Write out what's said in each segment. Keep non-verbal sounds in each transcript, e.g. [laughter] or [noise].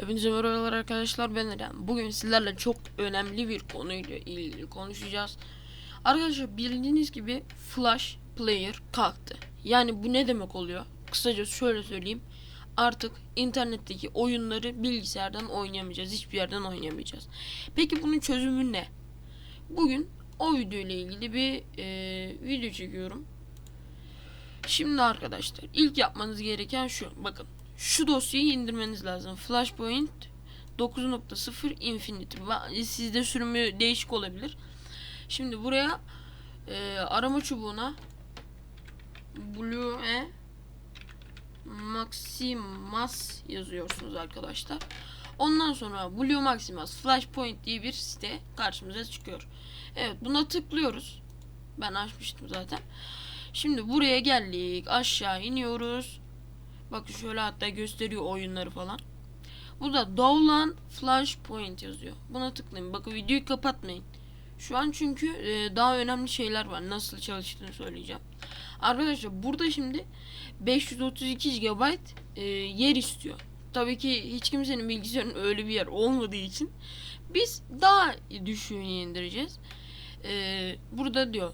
Hepinize merhabalar arkadaşlar ben Eren. Bugün sizlerle çok önemli bir konuyla ilgili konuşacağız. Arkadaşlar bildiğiniz gibi Flash Player kalktı. Yani bu ne demek oluyor? Kısaca şöyle söyleyeyim. Artık internetteki oyunları bilgisayardan oynayamayacağız. Hiçbir yerden oynayamayacağız. Peki bunun çözümü ne? Bugün o video ile ilgili bir e, video çekiyorum. Şimdi arkadaşlar ilk yapmanız gereken şu. Bakın şu dosyayı indirmeniz lazım. Flashpoint 9.0 Infinity. Va- Sizde sürümü değişik olabilir. Şimdi buraya e, arama çubuğuna Blue e Maximus yazıyorsunuz arkadaşlar. Ondan sonra Blue Maximus Flashpoint diye bir site karşımıza çıkıyor. Evet buna tıklıyoruz. Ben açmıştım zaten. Şimdi buraya geldik. Aşağı iniyoruz. Bakın şöyle hatta gösteriyor oyunları falan. Burada Dowlan Flashpoint yazıyor. Buna tıklayın. Bakın videoyu kapatmayın. Şu an çünkü e, daha önemli şeyler var. Nasıl çalıştığını söyleyeceğim. Arkadaşlar burada şimdi 532 GB e, yer istiyor. Tabii ki hiç kimsenin bilgisayarının öyle bir yer olmadığı için biz daha düşüğünü indireceğiz. E, burada diyor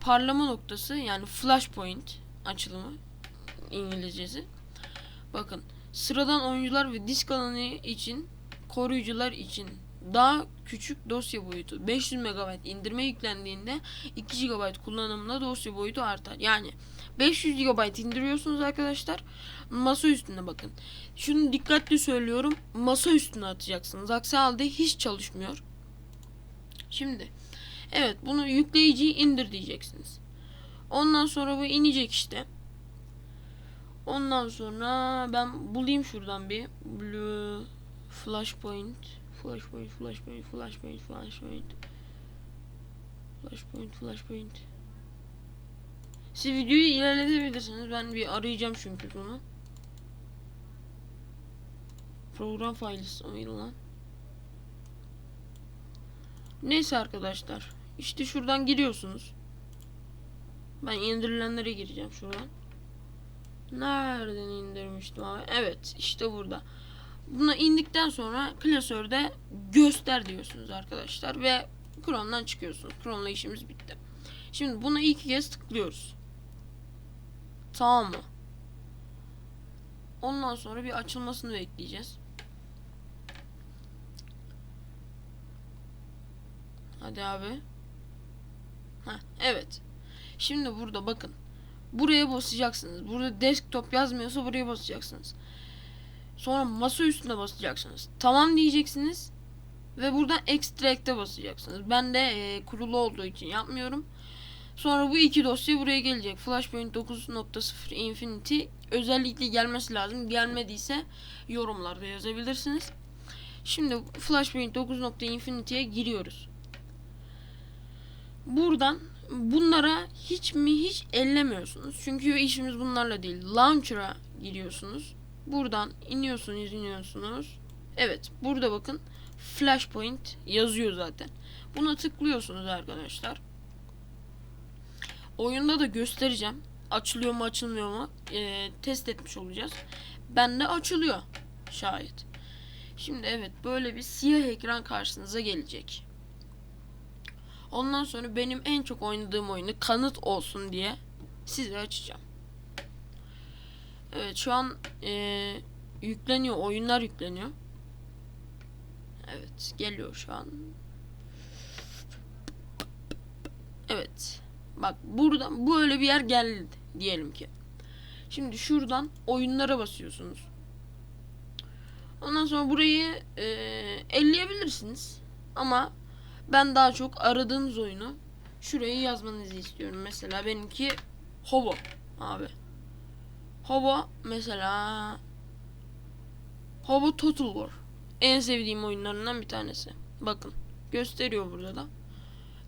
parlama noktası yani flashpoint açılımı İngilizcesi. Bakın sıradan oyuncular ve disk alanı için koruyucular için daha küçük dosya boyutu 500 MB indirme yüklendiğinde 2 GB kullanımında dosya boyutu artar. Yani 500 GB indiriyorsunuz arkadaşlar. Masa üstüne bakın. Şunu dikkatli söylüyorum. Masa üstüne atacaksınız. Aksi halde hiç çalışmıyor. Şimdi evet bunu yükleyiciyi indir diyeceksiniz. Ondan sonra bu inecek işte. Ondan sonra ben bulayım şuradan bir blue flashpoint. Flashpoint flashpoint flashpoint flashpoint. Flashpoint flashpoint. Siz videoyu ilerletebilirsiniz. Ben bir arayacağım çünkü bunu. Program files oyun lan? Neyse arkadaşlar. İşte şuradan giriyorsunuz. Ben indirilenlere gireceğim şuradan Nereden indirmiştim abi? Evet işte burada. Buna indikten sonra klasörde göster diyorsunuz arkadaşlar ve Chrome'dan çıkıyorsunuz. Chrome'la işimiz bitti. Şimdi buna iki kez tıklıyoruz. Tamam mı? Ondan sonra bir açılmasını bekleyeceğiz. Hadi abi. Heh, evet. Şimdi burada bakın. Buraya basacaksınız. Burada desktop yazmıyorsa buraya basacaksınız. Sonra masa üstüne basacaksınız. Tamam diyeceksiniz. Ve buradan extract'e basacaksınız. Ben de e, kurulu olduğu için yapmıyorum. Sonra bu iki dosya buraya gelecek. Flashpoint 9.0 Infinity özellikle gelmesi lazım. Gelmediyse yorumlarda yazabilirsiniz. Şimdi Flashpoint 9.infinity'ye giriyoruz. Buradan bunlara hiç mi hiç ellemiyorsunuz. Çünkü işimiz bunlarla değil. Launcher'a giriyorsunuz. Buradan iniyorsunuz, iniyorsunuz. Evet, burada bakın Flashpoint yazıyor zaten. Buna tıklıyorsunuz arkadaşlar. Oyunda da göstereceğim. Açılıyor mu, açılmıyor mu? Ee, test etmiş olacağız. Bende açılıyor. Şayet. Şimdi evet böyle bir siyah ekran karşınıza gelecek. Ondan sonra benim en çok oynadığım oyunu kanıt olsun diye size açacağım. Evet şu an e, yükleniyor. Oyunlar yükleniyor. Evet geliyor şu an. Evet. Bak buradan böyle bir yer geldi diyelim ki. Şimdi şuradan oyunlara basıyorsunuz. Ondan sonra burayı e, elleyebilirsiniz. Ama ben daha çok aradığınız oyunu şuraya yazmanızı istiyorum. Mesela benimki Hobo abi. Hobo mesela Hobo Total War. En sevdiğim oyunlarından bir tanesi. Bakın gösteriyor burada da.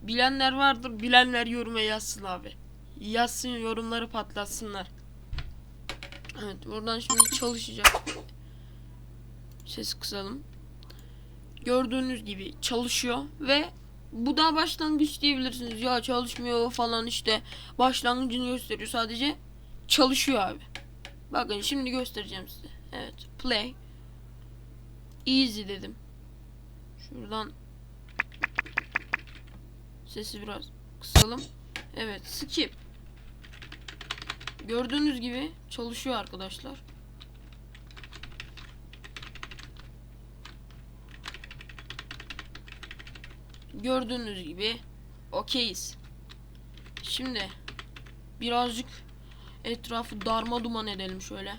Bilenler vardır. Bilenler yoruma yazsın abi. Yazsın yorumları patlatsınlar. Evet buradan şimdi çalışacak. Ses kısalım gördüğünüz gibi çalışıyor ve bu da başlangıç diyebilirsiniz. Ya çalışmıyor falan işte başlangıcını gösteriyor sadece çalışıyor abi. Bakın şimdi göstereceğim size. Evet play. Easy dedim. Şuradan sesi biraz kısalım. Evet skip. Gördüğünüz gibi çalışıyor arkadaşlar. Gördüğünüz gibi okeyiz. Şimdi birazcık etrafı darma duman edelim şöyle.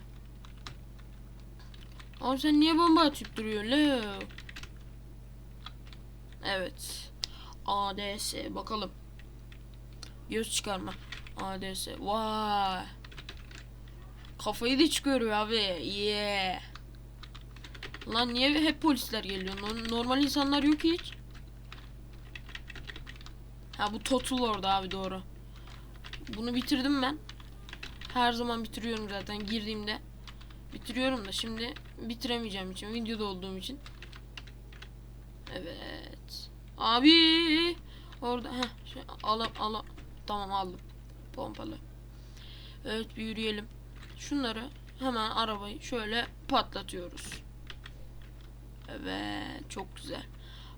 Abi sen niye bomba atıp duruyorsun Leo? Evet. ADS bakalım. Göz çıkarma. ADS. Vay. Kafayı da çıkarıyor abi. Yeah. Lan niye hep polisler geliyor? No- Normal insanlar yok hiç. Ha bu Total orada abi doğru. Bunu bitirdim ben. Her zaman bitiriyorum zaten girdiğimde. Bitiriyorum da şimdi bitiremeyeceğim için videoda olduğum için. Evet. Abi orada heh şey alam ala tamam aldım. Pompalı. Evet bir yürüyelim. Şunları hemen arabayı şöyle patlatıyoruz. Evet çok güzel.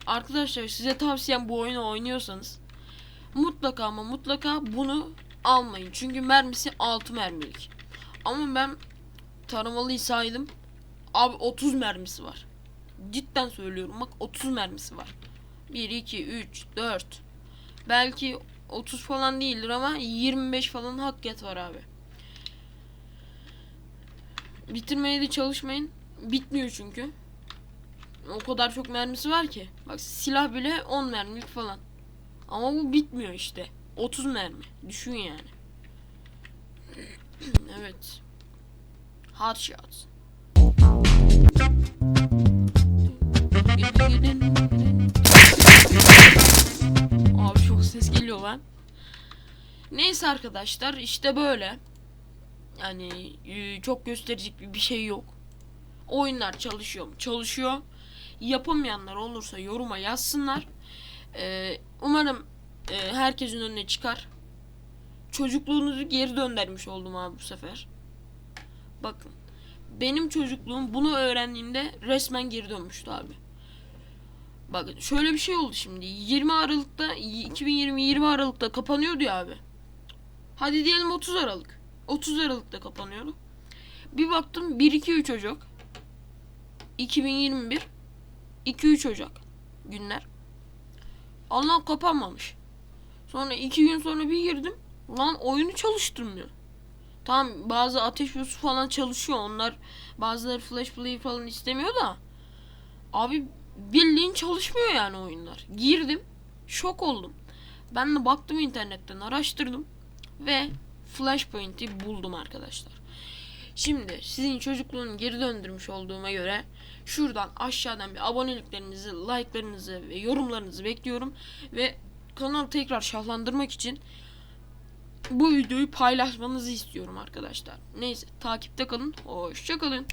Arkadaşlar size tavsiyem bu oyunu oynuyorsanız mutlaka ama mutlaka bunu almayın. Çünkü mermisi 6 mermilik. Ama ben taramalıyı saydım. Abi 30 mermisi var. Cidden söylüyorum bak 30 mermisi var. 1, 2, 3, 4. Belki 30 falan değildir ama 25 falan hakket var abi. Bitirmeye de çalışmayın. Bitmiyor çünkü. O kadar çok mermisi var ki. Bak silah bile 10 mermilik falan. Ama bu bitmiyor işte. 30 mermi. Düşün yani. [clears throat] evet. Hot shots. Abi çok ses geliyor lan. Neyse arkadaşlar işte böyle. Yani e, çok gösterecek bir şey yok. Oyunlar çalışıyor mu? Çalışıyor. Yapamayanlar olursa yoruma yazsınlar. Ee, umarım e, herkesin önüne çıkar. Çocukluğunuzu geri döndürmüş oldum abi bu sefer. Bakın. Benim çocukluğum bunu öğrendiğimde resmen geri dönmüştü abi. Bakın şöyle bir şey oldu şimdi. 20 Aralık'ta 2020 20 Aralık'ta kapanıyordu ya abi. Hadi diyelim 30 Aralık. 30 Aralık'ta kapanıyordu. Bir baktım 1 2 3 Ocak. 2021 2 3 Ocak günler. Allah kapanmamış. Sonra 2 gün sonra bir girdim. Lan oyunu çalıştırmıyor. Tamam bazı ateş ve su falan çalışıyor. Onlar bazıları flash play falan istemiyor da. Abi bildiğin çalışmıyor yani oyunlar. Girdim. Şok oldum. Ben de baktım internetten araştırdım. Ve Flashpoint'i buldum arkadaşlar. Şimdi sizin çocukluğunu geri döndürmüş olduğuma göre şuradan aşağıdan bir aboneliklerinizi, like'larınızı ve yorumlarınızı bekliyorum. Ve kanalı tekrar şahlandırmak için bu videoyu paylaşmanızı istiyorum arkadaşlar. Neyse takipte kalın. Hoşça kalın.